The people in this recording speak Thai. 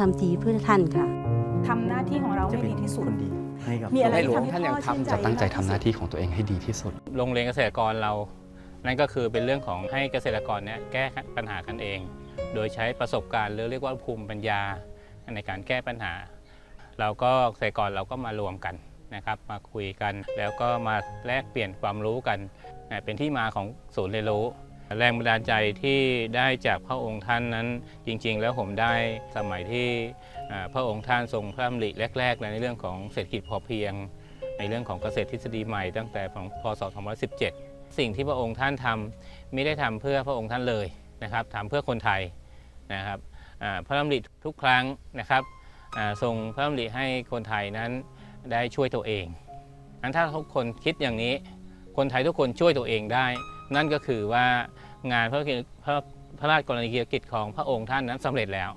ทำดีเพื่อท่านค่ะทำหน้าที่ของเราจะให้เป็นดีที่สุดคนดีให้กับมีอะไรในหลวงที่ท่านยังพ่อชื่ทำใจจะตั้งใจมกทำหน้าที่ของตัวเองให้ดีที่สุด โรงเรียนเกษตรกรเรา นั่นก็คือเป็นเรื่องของให้เกษตรกรเนี่ยแก้ปัญหากันเอง โดยใช้ประสบการณ์หรือเรียกว่าภูมิปัญญาในการแก้ปัญหา เราก็เกษตรกรเราก็มารวมกันนะครับ มาคุยกันแล้วก็มาแลกเปลี่ยนความรู้กันนะเป็นที่มาของศูนย์เรียนรู้ แรงบันดาลใจที่ได้จากพระองค์ท่านนั้นจริงๆ แล้วผมได้สมัยที่พระองค์ท่านทรงพระดำริแรกๆ ในเรื่องของเศรษฐกิจพอเพียง ในเรื่องของเกษตรทฤษฎีใหม่ตั้งแต่ของพศ 2517 สิ่งที่พระองค์ท่านทำไม่ได้ทำเพื่อพระองค์ท่านเลยนะครับทำเพื่อคนไทยนะครับพระดำริทุกครั้งนะครับทรงพระดำริให้คนไทยนั้นได้ช่วยตัวเองอันถ้าทุกคนคิดอย่างนี้ คนไทยทุกคนช่วยตัวเองได้ นั่นก็คือว่างานพระพระระราชกรณียกิจของพระองค์ท่านนั้นสำเร็จแล้ว